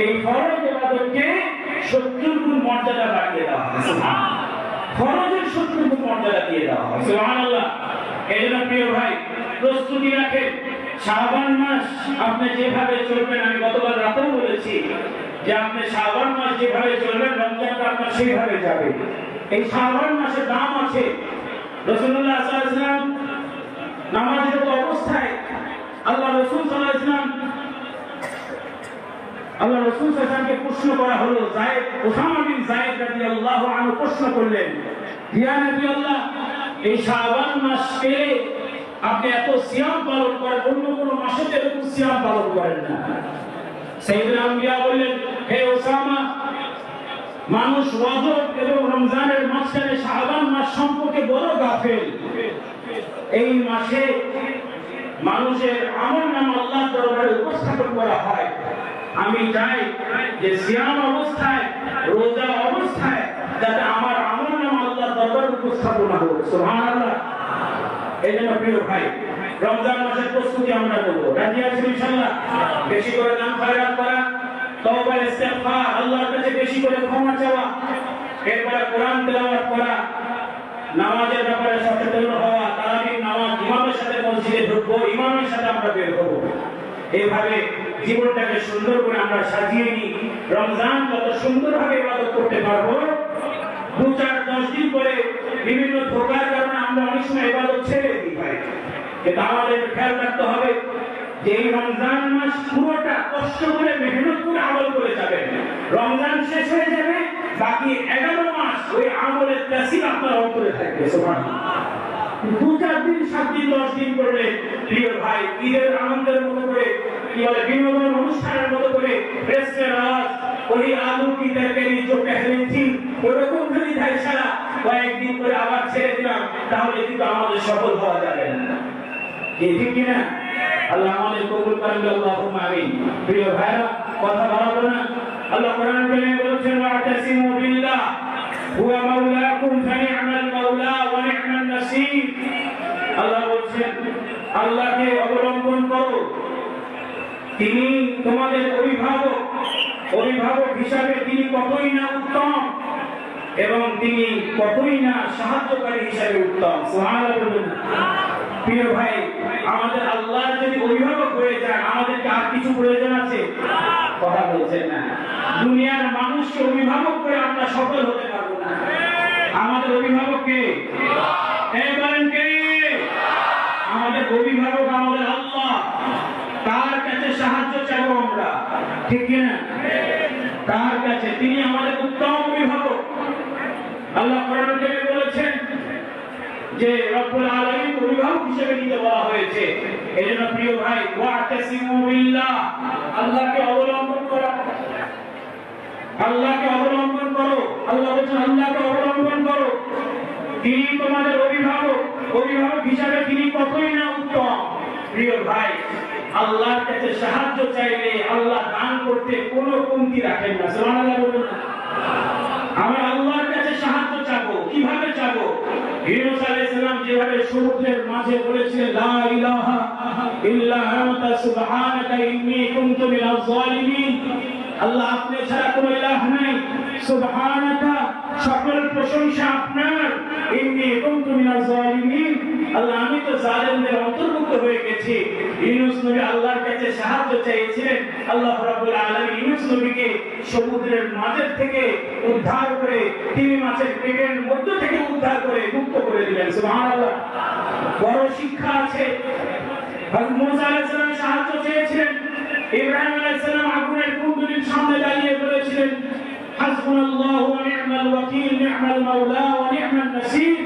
এই ফরজ সত্তর গুণ মর্যাদা বাড়িয়ে দেওয়া ফরজের সত্তর গুণ মর্যাদা দিয়ে দেওয়া সুবহানাল্লাহ। প্রিয় ভাই, প্রস্তুতি রাখেন মাস আপনি যেভাবে চলবেন, আমি গতকাল রাতেও বলেছি যে আপনি মাস যেভাবে চলবেন রমজানটা আপনার সেইভাবে যাবে। এই মাসের দাম আছে রসুল্লাহ নামাজের অবস্থায় আল্লাহ রসুল আল্লাহ রসুল সাল্লামকে প্রশ্ন করা হলো, জায়েদ, ওসামা বিন জায়েদ আনহু প্রশ্ন করলেন আল্লাহ এই শাবান আপনি এত সিয়াম পালন করেন, অন্য মাসে এরকম সিয়াম পালন করেন না। সাইয়েদুল বললেন, হে ওসামা, মানুষ রজব এবং রমজানের মাঝখানে শাবান মাস সম্পর্কে বড় গাফেল। এই মাসে মানুষের আমল নাম আল্লাহ দরবারে উপস্থাপন করা হয়। আমি চাই যে সিয়াম অবস্থায়, রোজা অবস্থায় যাতে আমার আমল নাম আল্লাহ দরবারে উপস্থাপনা হোক। সুবহানাল্লাহ। প্রিয় ভাই, রমজান মাসের প্রস্তুতি আমরা করব। রাজি আছি ইনশাল্লাহ বেশি করে নাম করা, তওবা, ইস্তেগফার, আল্লাহর কাছে বেশি করে ক্ষমা চাওয়া, এরপরে কোরআন তেলাওয়াত করা, নামাজের ব্যাপারে সচেতন হওয়া, তারাবির নামাজ ইমামের সাথে মসজিদে ঢুকবো, ইমামের সাথে আমরা বের হব। এইভাবে জীবনটাকে সুন্দর করে আমরা সাজিয়ে নিই। রমজান যত সুন্দরভাবে ইবাদত করতে পারব। দু চার, দশ দিন পরে বিভিন্ন ধোকার কারণে আমরা অনেক সময় ইবাদত ছেড়ে দিই ভাই। কিন্তু আমাদের খেয়াল রাখতে হবে যে এই রমজান মাস পুরোটা কষ্ট করে, মেহনত করে আমল করে যাবে রমজান শেষ হয়ে যাবে, বাকি এগারো মাস ওই আমলের আপনার অন্তরে থাকবে দু চার দিন, সাত দিন, দশ দিন করলে প্রিয় ভাই, ঈদের আনন্দের মতো করে কি বলে বিনোদন অনুষ্ঠানের মতো করে ওই আলু কি তরকারি, যে পেহলে ছিল ওরকম যদি থাকে সারা, কয়েকদিন করে আবার ছেড়ে দিলাম, তাহলে কিন্তু আমাদের সফল হওয়া যাবে না। ঠিক কিনা? আল্লাহ আমাদের কবুল করেন আল্লাহুম্মা আমিন। প্রিয় ভাইরা কথা বাড়াবো না। আল্লাহ কোরআন বলেছেন, ওয়া তাসিমু বিল্লাহ, হুয়া মাওলাকুম ফানি তোমাদের অভিভাবক অভিভাবক হিসাবে তিনি কতই না উত্তম এবং তিনি কতই না সাহায্যকারী হিসাবে উত্তম। প্রিয় ভাই, আমাদের আল্লাহ যদি অভিভাবক হয়ে আমাদেরকে আর কিছু প্রয়োজন আছে? কথা বলছেন না। দুনিয়ার মানুষকে অভিভাবক করে আমরা সফল হতে পারব না। আমাদের অভিভাবক কে? বলেন কে আমাদের অভিভাবক আমাদের আল্লাহ তার কাছে সাহায্য চাবো আমরা ঠিক কিনা? তার কাছে তিনি আমাদের উত্তম অভিভাবক আল্লাহ কোরআন বলেছেন যে রব্বুল আলামিন অভিভাবক হিসেবে নিতে বলা হয়েছে। এজন্য প্রিয় ভাই, ওয়াতাসিমু বিল্লাহ, আল্লাহকে অবলম্বন করা। আল্লাহকে অবলম্বন করো। আল্লাহ বলছেন, আল্লাহকে অবলম্বন করো। তিনি তোমাদের অভিভাবক। অভিভাবক হিসাবে তিনি কতই না উত্তম। প্রিয় ভাই আল্লাহর কাছে সাহায্য চাইলে আল্লাহ দান করতে কোনো কমতি রাখেন না। সুবহানাল্লাহ বলুন না। আমরা আল্লাহর কাছে সাহায্য চাবো। কীভাবে চাবো? ইউনূস আলাইহিস সালাম যেভাবে সমুদ্রের মাঝে বলেছিলেন, লা ইলাহা ইল্লা আনতা, সুবহানাকা ইন্নী কুনতু মিনাজ জালিমিন আল্লাহ আপনি ছাড়া কোনো ইলাহ নাই। সুবহানাকা, সকল প্রশংসা আপনার। ইন্নী কুনতু মিনাজ জালিমিন আল্লাহ ইউনূস নবী আল্লাহর কাছে সাহায্য চেয়েছিলেন। আল্লাহ রাব্বুল আলামিন ইউনূস নবীকে সমুদ্রের থেকে উদ্ধার করে মাছের পেটের মধ্য থেকে উদ্ধার করে মুক্ত করে দিলেন। সুবহানাল্লাহ। বড় শিক্ষা আছে। হযরত মুসা আলাইহিস সালাম সাহায্য চেয়েছিলেন। ইব্রাহিম আলাইহিস সালাম আগুনের সামনে দাঁড়িয়ে বলেছিলেন, হাসবুনাল্লাহু ওয়া নি'মাল ওয়াকিল, নি'মাল মাওলা ওয়া নি'মান নাসির।